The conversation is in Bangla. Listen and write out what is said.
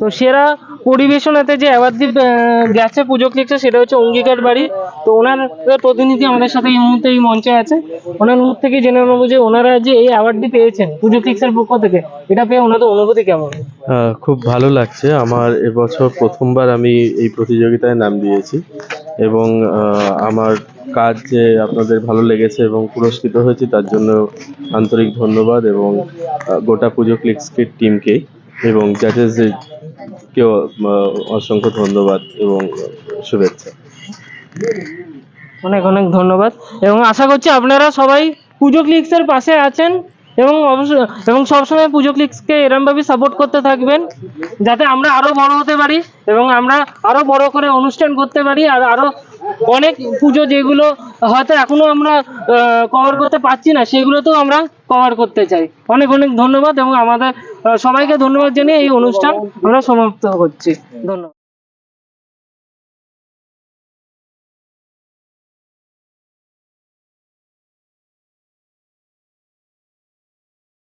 তো সেরা পরিবেশনাতে যে অ্যাওয়ার্ডটি গেছে পুজো ক্লিকসে সেটা হচ্ছে অঙ্গীকার বাড়ি। তো ওনার প্রতিনিধি আমাদের সাথে এই মুহূর্তে এই মঞ্চে আছে। ওনার মুখ থেকে জেনে নেব যে ওনারা যে এই অ্যাওয়ার্ডটি পেয়েছেন পুজো ক্লিক্সের পক্ষ থেকে, এটা পেয়ে ওনাদের অনুভূতি কেমন? খুব ভালো লাগছে। আমার এবছর প্রথমবার আমি এই প্রতিযোগিতায় নাম দিয়েছি এবং আমার কাজ যে আপনাদের ভালো লেগেছে এবং পুরস্কৃত হয়েছি, তার জন্য আন্তরিক ধন্যবাদ এবং গোটা পুজো ক্লিক্সকে টিমকে। এবং জাজেসকেও অসংখ্য ধন্যবাদ এবং শুভেচ্ছা। অনেক অনেক ধন্যবাদ। এবং আশা করছি আপনারা সবাই পুজো ক্লিক্সের পাশে আছেন এবং অবশ্যই এবং সবসময় পুজো ক্লিক্সকে এরমভাবে সাপোর্ট করতে থাকবেন, যাতে আমরা আরও বড় হতে পারি এবং আমরা আরও বড় করে অনুষ্ঠান করতে পারি আর আরও অনেক পুজো যেগুলো হয়তো এখনও আমরা কভার করতে পারছি না, সেগুলোতেও আমরা কভার করতে চাই। অনেক অনেক ধন্যবাদ এবং আমাদের সবাইকে ধন্যবাদ জানিয়ে এই অনুষ্ঠান আমরা সমাপ্ত করছি। ধন্যবাদ।